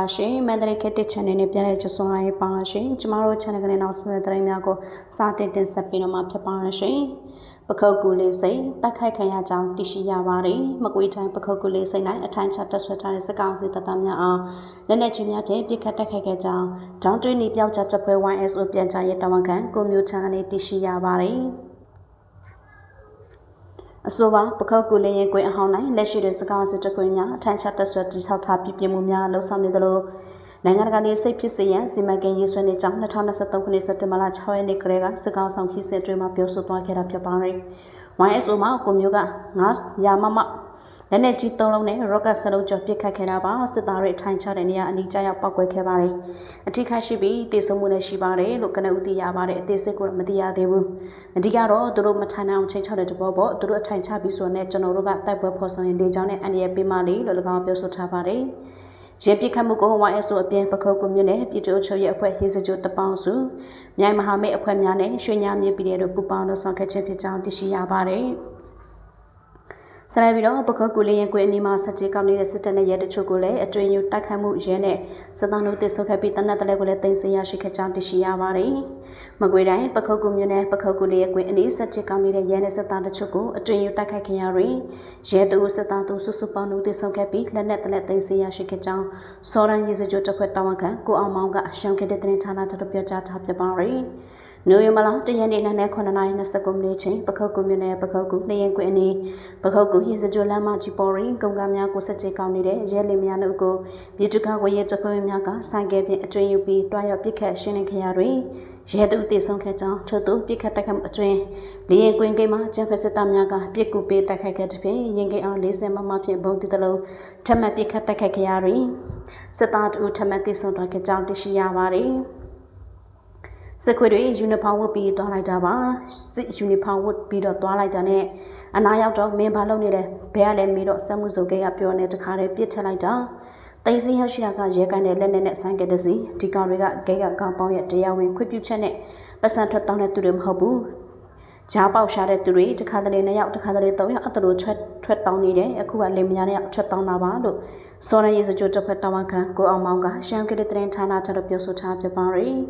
ပါရှင်မန္တလေးခေတ်တစ် channel နဲ့ပြန်လည်ကြဆုံလာရပါရှင်ကျမတို့ channel ကနေနောက်ဆက်တဲ့များကိုစတင်တင်ဆက်ပေးတော့မှာဖြစ်ပါရှင်ပခုတ်ကူလေးစိတ်တက်ခိုက်ခံရကြောင်းသိရှိရပါတယ်မကွေးတိုင်းပခုတ်ကူလေးစိတ်၌အထိုင်ချတက်ဆွဲထားတဲ့စကောင်စီတပ်သားများအားလက်နက်ကြီးများဖြင့်ပစ်ခတ်တက်ခိုက်ခဲ့ကြောင်းဒေါင်းတွင်းနီပြောက်ချတပ်ဖွဲ့ YSO ပြန်ကြားရေးတာဝန်ခံကိုမျိုးချန်ကနေသိရှိရပါတယ် အဆိုပါပခောက်ကူလင်းရင်ကွင်းအဟောင်း၌လက်ရှိတဲ့စကားစစ်တခွင်များအထိုင်ချသက်ဆွဲတိဆောက်ထားပြပြမှုများလှုပ်ဆောင်နေသလိုနိုင်ငံတကာနေစိတ်ဖြစ်စေရန်စီမံကိန်းရေးဆွဲနေကြောင်း2023ခုနှစ်စက်တင်ဘာလ6ရက်နေ့ကလေးကစကားဆောင်ဖြစ်စဉ်အတွင်းမှာပြောဆိုသွားခဲ့တာဖြစ်ပါတယ်။ YSO မှာကိုမျိုးကငါးရာမမ လက်နဲ့ကြီးသုံးလုံးနဲ့ rocket ဆလုံးကျော်ပစ်ခတ်ခဲ့တာပါစစ်သားတွေထိုင်ချတဲ့နေရာအနီးကျရောက်ပောက်ကွဲခဲ့ပါတယ်အထိခိုက်ရှိပြီးတည်ဆုံမှုလည်းရှိပါတယ်လို့ကနဦးသိရပါတယ်အသေးစိတ်ကိုမသိရသေးဘူးအဓိကတော့သူတို့မထိုင်နိုင်အောင်ချိန်ချတဲ့တဘောပေါ့သူတို့အထိုင်ချပြီးဆိုတော့ကျွန်တော်တို့ကတိုက်ပွဲဖော်ဆောင်ရင်လေကြောင်းနဲ့အန်ရပေးမလေးလို့၎င်းပြောဆိုထားပါတယ်ရဲပစ်ခတ်မှုကို YSO အပြင်ပခုတ်ကွန်မြူနယ်ပြည်သူ့ချုပ်ရဲ့အဖွဲ့ရေးစကြိုတပေါင်းစုမြိုင်မဟာမိတ်အဖွဲ့များနဲ့ရွှေညမြေပြည်တို့ပူးပေါင်းလို့ဆောင်ခဲ့ခြင်းဖြစ်ကြောင်းသိရှိရပါတယ်။ ဆက်လက်ပြီးတော့ပခုတ်ကူလေးရင်ကွေအနီးမှာဆက်ကြီးကောက်နေတဲ့စစ်တပ်နဲ့ရဲတချို့ကိုလည်းအတွေ့အကြုံတိုက်ခိုက်မှုရဲနဲ့စစ်သားတို့တစ်ဆုတ်ခဲ့ပြီးတနက်တလဲကိုလည်းတင်ဆက်ရရှိခဲ့ကြောင်းသိရှိရပါတယ်။မကွေတိုင်းပခုတ်ကူမြို့နယ်ပခုတ်ကူလေးရင်ကွေအနီးဆက်ကြီးကောက်နေတဲ့ရဲနဲ့စစ်သားတချို့ကိုအတွေ့အကြုံတိုက်ခိုက်ခင်ရတွင်ရဲတူစစ်သားတို့စုစုပေါင်းတို့တစ်ဆုတ်ခဲ့ပြီးလက်နက်တလက်တင်ဆက်ရရှိခဲ့ကြောင်းစောရန်ရေးစကြိုတစ်ခွက်တာဝန်ခံကိုအောင်မောင်ကရှောင်းခဲ့တဲ့တင်ဌာနချုပ်ပြောကြားထားပြပါရယ်။ နိုဝင်ဘာလ၁ရက်နေ့နနက်9:29မိနစ်ချိန်ပခုတ်ကူမြို့နယ်ပခုတ်ကူနှရင်ကွင်းအနီးပခုတ်ကူဟိစကြိုလမ်းမကြီးပေါ်ရင်ကုန်ကားများကိုဆက်ကြေကောင်းနေတဲ့ရဲလင်များတို့ကိုပြည်သူ့ကာကွယ်ရေးတပ်ဖွဲ့များကဆိုင်ကယ်ဖြင့်အကျွင်းယူပြီးတွားရောက်ပစ်ခတ်ရှင်းလင်းခဲ့ရတွင်ရဲသူတည်ဆုံခဲ့ကြောင်းထို့သူပစ်ခတ်တိုက်ခိုက်မှုအတွင်းလေရင်ကွင်းကိန်းမှာကျန်းဖက်စစ်တပ်များကပြစ်ကူပေးတိုက်ခိုက်ခဲ့တဲ့ဖြင့်ရင်ကိန်းအောင်40မမဖြင့်ဘုံတည်သလုံးထပ်မံပစ်ခတ်တိုက်ခိုက်ခဲ့ရတွင်စစ်သားတို့ထပ်မံတည်ဆုံသွားခဲ့ကြောင်းသိရှိရပါသည် စစ်ခွေတွေယူနီဖောင်းဝတ်ပြီးသွားလိုက်တာပါစစ်ယူနီဖောင်းဝတ်ပြီးတော့သွားလိုက်တာနဲ့အနာရောက်တော့မင်းဘာလုပ်နေလဲဘဲကလည်းမေးတော့စက်မှုစုံကဲကပြောနေတခါတည်းပြစ်ထက်လိုက်တာတိန်စင်းရရှိတာကရဲကိုင်းတဲ့လက်နဲ့နဲ့ဆိုင်ကတဲ့စီဒီကောင်တွေကဂဲကကောင်ပေါင်းရဲ့တရားဝင်ခွင့်ပြုချက်နဲ့ပတ်စံထွက်တောင်းတဲ့သူတွေမဟုတ်ဘူးဂျားပေါက်ရှာတဲ့သူတွေတခါတလေနှစ်ယောက်တခါတလေသုံးယောက်အတလူထွက်ထွက်တောင်းနေတယ်အခုကလင်မယားနဲ့ထွက်တောင်းတာပါလို့စောရရေးစကြိုတစ်ဖက်တာဝန်ခံကိုအောင်မောင်ကရှမ်းကတဲ့တင်ဌာနထပ်ပြောဆိုထားပြပါရယ်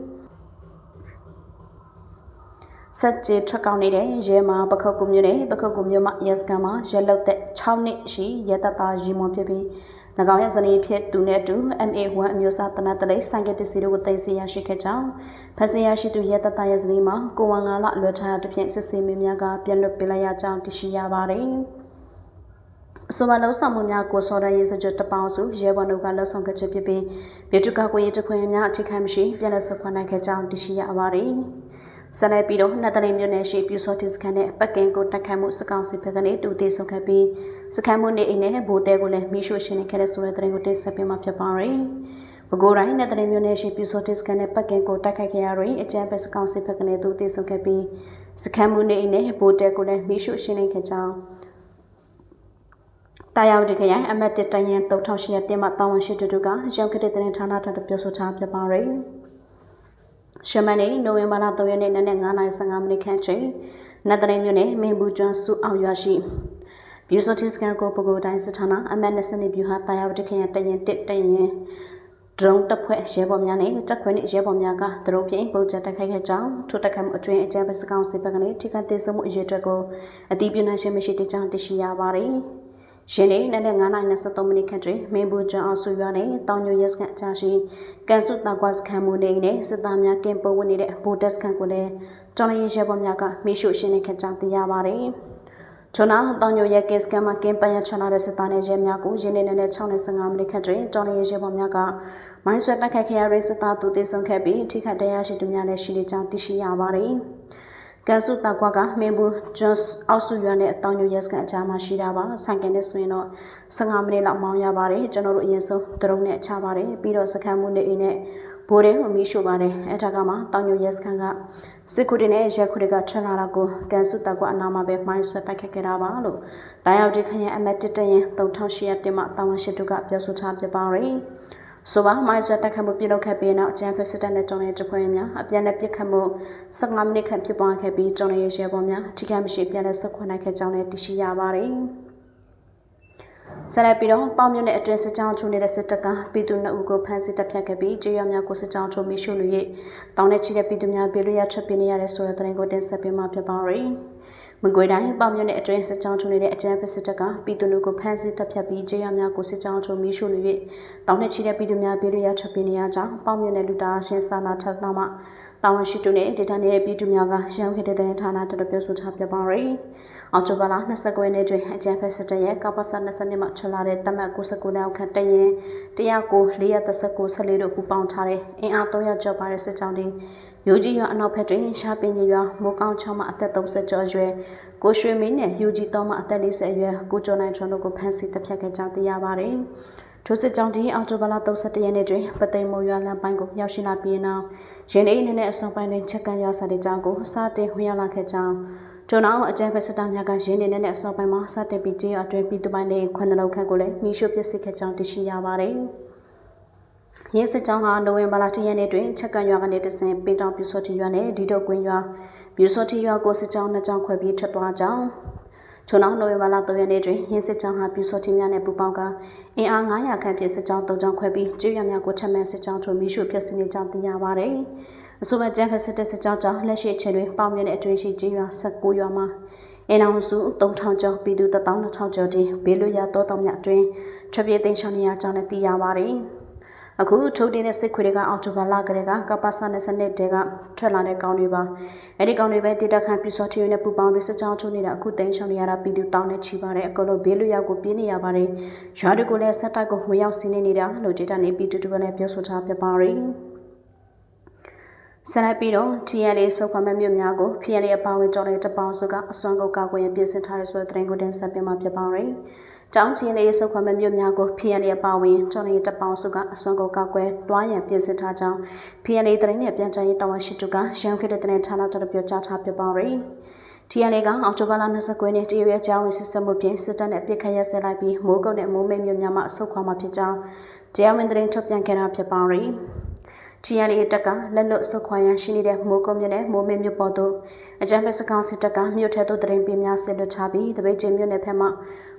ဆက်ကြေထွက်ကောင်းနေတဲ့ရဲမှာပခုတ်ကူမြို့နယ်ပခုတ်ကူမြို့မှာရဲစခန်းမှာရဲလုတ်တဲ့6နှစ်ရှိရဲတပ်သားရီမွန်ဖြစ်ပြီး၎င်းရဲ့ဇနီးဖြစ်သူနဲ့အတူ MA1 အမျိုးအစားတနတ်တလိဆိုင်ကတစီတို့ကိုတင်စီရရှိခဲ့ကြောင်းဖက်စီရရှိသူရဲတပ်သားရဲ့ဇနီးမှာကိုဝန်ငါလလွှဲထားတဲ့ဖြင့်စစ်ဆေးမင်းများကပြန်လွတ်ပေးလိုက်ရကြောင်းသိရှိရပါတယ်အဆိုပါလှုပ်ဆောင်မှုများကိုစောဒရေးစကြတပေါင်းစုရဲဘော်တို့ကလှုပ်ဆောင်ခဲ့ခြင်းဖြစ်ပြီးပြည်သူ့ကာကွယ်ရေးတပ်ဖွဲ့များအထိခိုက်မရှိပြန်လည်ဆုတ်ခွာနိုင်ခဲ့ကြောင်းသိရှိရပါတယ်။ ဆက်လက်ပြီးတော့နှစ်တလိမြို့နယ်ရှိပြူစောတိစခန်းနဲ့ပက်ကင်ကိုတက်ခတ်မှုစကောင်စီဘက်ကနေတူတေဆုံခဲ့ပြီးစခန်းမှုနေအိမ်နဲ့ဘိုတဲကိုလည်းမိရှို့ရှင်းနေခဲ့တဲ့ဆိုတဲ့သတင်းကိုတင်ဆက်ပေးမှာဖြစ်ပါတယ်။ပဲခူးတိုင်းနှစ်တလိမြို့နယ်ရှိပြူစောတိစခန်းနဲ့ပက်ကင်ကိုတက်ခတ်ခဲ့ရတွင်အကြမ်းဖက်စကောင်စီဘက်ကနေတူတေဆုံခဲ့ပြီးစခန်းမှုနေအိမ်နဲ့ဘိုတဲကိုလည်းမိရှို့ရှင်းနေခဲ့ကြောင်းတာယာဝတီခရိုင်အမတ်တတရင်3800တင်မှတာဝန်ရှိသူတို့ကရောက်ခဲ့တဲ့တင်ဌာနထပ်ပြောဆိုထားပြပါရယ်။ ရှမန်နေနိုဝင်ဘာလ3ရက်နေ့နနက်9:15မိနစ်ခန့်ချိန်နတ်တရင်မြို့နယ်မင်းဘူးကျွန်းစုအောင်ရွာရှိဘျူစတိစကန်ကိုပကိုတိုင်းစစ်ဌာနအမတ်20နှစ်ဗျူဟာတာယာဝတခရင်တရင်တစ်တရင်ဒရုန်းတပ်ဖွဲ့ရဲဘော်များနဲ့တပ်ခွဲနှင့်ရဲဘော်များကဒရုန်းဖြင့်ပုံချက်တိုက်ခိုက်ခဲ့ကြောင်းထိုတက်ခတ်မှုအတွင်းအကြမ်းဖက်စကောင်စစ်ဘက်ကနေထိခိုက်ဒေဆုံးမှုအရေးအတွက်ကိုအတည်ပြုနိုင်ခြင်းမရှိတဲ့ကြောင်းသိရှိရပါတယ်။ ယင်းနေ့နနက်9:23မိနစ်ခန့်တွင်မင်းဘူးကျွန်းအောင်စုရွာနှင့်တောင်ညိုရဲစခန်းအကြားရှိကန်စုတောက်ကွာစခန်းမူနေနှင့်စစ်သားများကင်ပုံဝင်နေတဲ့ဘူတက်စခန်းကိုလည်းကျောင်းရင်းရဲဘော်များကမိရှုရှင်းနေခဲ့ကြောင်းသိရပါသည်။ထို့နောက်တောင်ညိုရဲကစ်စကန်မှာကင်ပန်ရချလာတဲ့စစ်သားနဲ့ရဲများကိုယင်းနေ့နနက်6:15မိနစ်ခန့်တွင်ကျောင်းရင်းရဲဘော်များကမိုင်းဆွဲတိုက်ခိုက်ခဲ့ရတဲ့စစ်သားသူတေဆုံးခဲ့ပြီးထိခိုက်ဒဏ်ရာရှိသူများလည်းရှိနေကြောင်းသိရှိရပါသည်။ ကန်စုတောက်ကွာကမင်းဘူးဂျွတ်အောက်စုရွာနဲ့အတောင်ညိုရက်စကန်အကြားမှာရှိတာပါဆိုင်ကန်နဲ့ဆိုရင်တော့15မိနစ်လောက်မောင်းရပါတယ်ကျွန်တော်တို့အရင်ဆုံးဒရုန်းနဲ့ချပါတယ်ပြီးတော့စခန်းမှုနေအိမ်နဲ့ဘိုးတဲ့မီးရှို့ပါတယ်အဲဒါကမှတောင်ညိုရက်စကန်ကစစ်ခုတွေနဲ့ရက်ခုတွေကထွက်လာတာကိုကန်စုတောက်ကွာအနာမှာပဲမိုင်းဆွဲတိုက်ခတ်ခဲ့တာပါလို့တိုင်းရောက်ဒီခရင်အမတ်တတရင်3800တင်မှတာဝန်ရှိသူကပြောဆိုထားပြပါရယ် ဆိုပါမိုင်းဆွဲတက်ခတ်မှုပြုလုပ်ခဲ့ပြီးနောက်အကြံဖက်စစ်တပ်နဲ့တုံးတဲ့တပွဲများအပြန်နဲ့ပြစ်ခတ်မှု15မိနစ်ခန့်ဖြစ်ပွားခဲ့ပြီးတုံးရဲ့ရဲဘော်များထိခိုက်မရှိပြန်နဲ့ဆက်ခွန်နိုင်ခဲ့ကြောင်းလည်းသိရှိရပါတယ်ဆက်လက်ပြီးတော့ပေါင်မြင့်တဲ့အတွင်းစစ်ကြောင်းချုံနေတဲ့စစ်တပ်ကပြည်သူနှစ်ဦးကိုဖမ်းဆီးတပ်ဖြတ်ခဲ့ပြီးကြေးရွာများကိုစစ်ကြောင်းချုံမိရှုလို့၍တောင်းနဲ့ချီတဲ့ပြည်သူများဘေးလွတ်ရထွက်ပြေးနေရတဲ့ဆိုတဲ့သတင်းကိုတင်ဆက်ပေးမှာဖြစ်ပါရယ် မကွေတိုင်းပေါင်မြင့်တဲ့အတွင်းစစ်ကြောင်းချုံနေတဲ့အကြမ်းဖက်စစ်တပ်ကပြည်သူတို့ကိုဖမ်းဆီးတပ်ဖြတ်ပြီးကြေးရွာများကိုစစ်ကြောင်းချုံမိရှုလို့၍တောင်းနဲ့ချီတဲ့ပြည်သူများဘေးလွတ်ရထွက်ပြေးနေရကြောင်းပေါင်မြင့်တဲ့လူသားရှင်စာနာထပ်နာမှတာဝန်ရှိသူနဲ့ဒေတာနေတဲ့ပြည်သူများကရန်ခဲ့တဲ့တဲ့ဌာနတော်ပြောဆိုထားပြပါရယ် အော်တိုဘာလ29ရက်နေ့တွင်အကြံဖက်စစ်တပ်ရဲ့ကပ္ပစ20မှာထွက်လာတဲ့တမတ်69လောက်ခန့်တရင်109 439 14တို့ပူပေါင်းထားတဲ့အင်အား300ကျော်ပါတဲ့စစ်ကြောင်းတွေယူကြီးရွာအနောက်ဘက်တွင်ရှားပင်ရွာမိုးကောင်းချောင်းမှအသက်30ကျော်အရွယ်ကိုရွှေမင်းနဲ့ယူကြီးတောင်းမှအသက်40အရွယ်ကိုကျော်နိုင်ထွန်းတို့ကိုဖမ်းဆီးတပ်ဖြတ်ခဲ့ကြောင်းသိရပါတယ်။ထိုစစ်ကြောင်းဒီအော်တိုဘာလ31ရက်နေ့တွင်ပသိမ်မိုးရွာလမ်းပိုင်းကိုရောက်ရှိလာပြီးနောက်ရင်းနှီးနေတဲ့နဲ့အစောပိုင်းတွင်ချက်ကန်ရွာစာတဲ့ကြောင်းကိုစတင်ဝင်ရောက်လာခဲ့ကြောင်း ထို့နောက်အကြမ်းဖက်စစ်တပ်များကရင်းနေတဲ့အစောပိုင်းမှာစတင်ပြီးကြေးအတွင်းပြည်သူပိုင်းတွေခွန်းနှလုံးခန့်ကိုလည်းမိရှုပစ်စစ်ခဲ့ကြောင်းသိရှိရပါတယ်။ရင်းစစ်ကြောင်းဟာနိုဝင်ဘာလ10ရက်နေ့တွင်ချက်ကန်ရွာကနေတဆင်ပင်တောင်ပြူစောတီရွာနဲ့ဒီတော့ကွင်းရွာပြူစောတီရွာကိုစစ်ကြောင်းနှစ်ကြောင်းခွဲပြီးထွက်သွားကြောင်းထို့နောက်နိုဝင်ဘာလ3ရက်နေ့တွင်ရင်းစစ်ကြောင်းဟာပြူစောတီများနဲ့ပူးပေါင်းကအင်အား900ခန့်ဖြင့်စစ်ကြောင်း3ကြောင်းခွဲပြီးကြေးရွာများကိုထပ်မံစစ်ကြောင်းထိုးမိရှုဖျက်ဆီးနေကြောင်းသိရပါတယ်။ အဆိုပါကျန်းဖက်စစ်တပ်စစ်ကြောင်းကြောင့်လက်ရှိအချိန်တွင်ပေါင်မြင့်တဲ့အတွင်းရှိကြီးရွာ16ရွာမှာအင်အောင်စု3000ကျော်ပြည်သူ12000ကျော်တည်းဘေးလွတ်ရာတောတောင်များအတွင်းထွက်ပြေးသိမ်းရှောင်နေရကြောင်းလည်းသိရပါတယ်။အခုထုတ်တင်တဲ့စစ်ခွေတွေကအော်တိုဘာလကလေးကကပ္ပစနဲ့စနစ်တဲကထွက်လာတဲ့ကောင်းတွေပါအဲ့ဒီကောင်းတွေပဲဒေတာခန့်ပြူစောထီနဲ့ပူပေါင်းပြီးစစ်ကြောင်းထုတ်နေတာအခုတိန်ရှောင်နေရတာပြည်သူတောင်းနဲ့ချီပါတယ်အကလို့ဘေးလွတ်ရောက်ကိုပြေးနေရပါတယ်ရွာတွေကိုလည်းဆက်တိုက်ကိုဝင်ရောက်စီးနေနေတာလို့ဒေတာနေပြည်သူတို့လည်းပြောဆိုထားပြပါတယ် ဆက်လက်ပြီးတော့ TNA စုပ်ခွန်မဲ့မြို့များကို PNA အပါဝင်ကြော်တဲ့တပေါင်းစုကအစွမ်းကုန်ကောက်ွယ်ပြင်ဆင်ထားရဆိုတဲ့သတင်းကိုတင်ဆက်ပေးမှာဖြစ်ပါရယ်။တောင် TNA စုပ်ခွန်မဲ့မြို့များကို PNA အပါဝင်ကြော်တဲ့တပေါင်းစုကအစွမ်းကုန်ကောက်ွယ်တွားရန်ပြင်ဆင်ထားကြောင်း PNA သတင်းနဲ့ပြန်ကြားရေးတာဝန်ရှိသူကရန်ခဲ့တဲ့သတင်းဌာနတော်ပြောကြားထားဖြစ်ပါရယ်။ TNA ကအောက်တိုဘာလ29ရက်နေ့တရရက်ကြောင်းဝင်စစ်ဆေးမှုဖြင့်စစ်တပ်နဲ့ပြစ်ခတ်ရဆက်လိုက်ပြီးမိုးကုတ်နဲ့မိုးမိတ်မြို့များမှအဆုတ်ခွာမှာဖြစ်ကြောင်းတရားဝင်သတင်းထုတ်ပြန်ခဲ့တာဖြစ်ပါရယ်။ TNA တပ်ကလက်လွတ်ဆုတ်ခွာရန်ရှိနေတဲ့မိုးကုံမြို့နယ်မိုးမင်းမြို့ပေါ်သို့အကြမ်းဖက်စကောင်စစ်တပ်ကမြို့ထဲသို့တရင်ပြင်းများဆစ်လွတ်ထားပြီးတပိတ်ကျင်းမြို့နယ်ဖက်မှ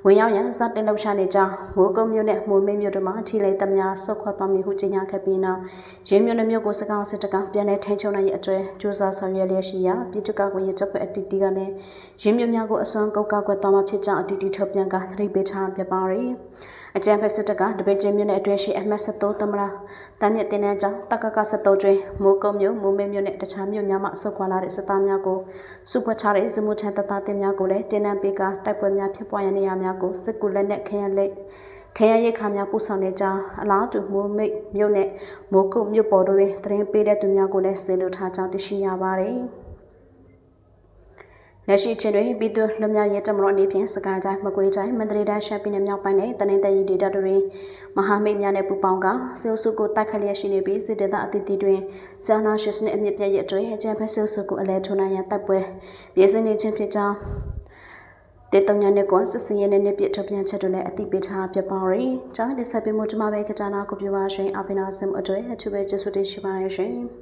ဝင်ရောက်ရန်စတင်လှုပ်ရှားနေကြောင်းမိုးကုံမြို့နယ်မိုးမင်းမြို့တို့မှထိလိတမများဆုတ်ခွာသွားမည်ဟုကြေညာခဲ့ပြီးနောက်ရင်းမြို့နယ်မြို့ကိုစကောင်စစ်တပ်ကပြန်လည်ထိန်းချုပ်နိုင်ရေးအတွက်ကြိုးစားဆောင်ရွက်လျက်ရှိရာပြည်သူ့ကာကွယ်ရေးတပ်ဖွဲ့အတီတီကလည်းရင်းမြို့များကိုအစွမ်းကောက်ကောက်ကွယ်သွားမှာဖြစ်ကြောင်းအတီတီထုတ်ပြန်ကသတိပေးထားပြပါရယ် အကြံဖက်စစ်တပ်ကတပိတ်ချင်းမြို့နယ်အတွင်းရှိအမှတ်73သမရတမ်းမြင့်တင်နန်းကျောင်းတက္ကက73ကျွင်းမိုးကုံမြို့မိုးမဲမြို့နဲ့တခြားမြို့များမှဆုတ်ခွာလာတဲ့စစ်သားများကိုစုဖွဲ့ထားတဲ့ဇမုထန်တပ်သားတင်များကိုလည်းတင်နန်းပေးကတိုက်ပွဲများဖြစ်ပွားရနေရများကိုစစ်ကူလက်နဲ့ခရမ်းလက်ခရမ်းရိတ်ခါများပို့ဆောင်နေကြောင်းအလားတူမိုးမိတ်မြို့နဲ့မိုးကုတ်မြို့ပေါ်တို့တွင်သတင်းပေးတဲ့သူများကိုလည်းစေလိုထားကြောင်းသိရှိရပါတယ်။ လက်ရှိချင်းတွင်ပြည်သူလူမျိုးရေးတမတော်အနေဖြင့်စကိုင်းတိုင်းမကွေးတိုင်းမန္တလေးတိုင်းရှမ်းပြည်နယ်မြောက်ပိုင်းနဲ့တနင်္သာရီဒေသတွင်မဟာမိတ်များနဲ့ပူးပေါင်းကစေအုပ်စုကိုတိုက်ခတ်လျက်ရှိနေပြီးစစ်တပ်အသီးသီးတွင်ဆာနာရှစ်နဲ့အမြင့်ပြည့်ရဲ့အတွင်းအကြံဖက်စေအုပ်စုကိုအလဲထုံနိုင်ရန်တပ်ပွဲပြည်စင်းနေခြင်းဖြစ်ကြောင်းတေတုံညာနဲ့ကွန်စစ်စင်ရနဲ့ပြစ်ထုတ်ပြန်ချက်တို့လည်းအသိပေးထားပြပါရီ။ကျောင်းဒီဆက်ပြမှုဒီမှာပဲခကြနာကိုပြပါရှင်အပိနာစင်အတွေ့အထူးပဲကျေးဇူးတင်ရှိပါရရှင်။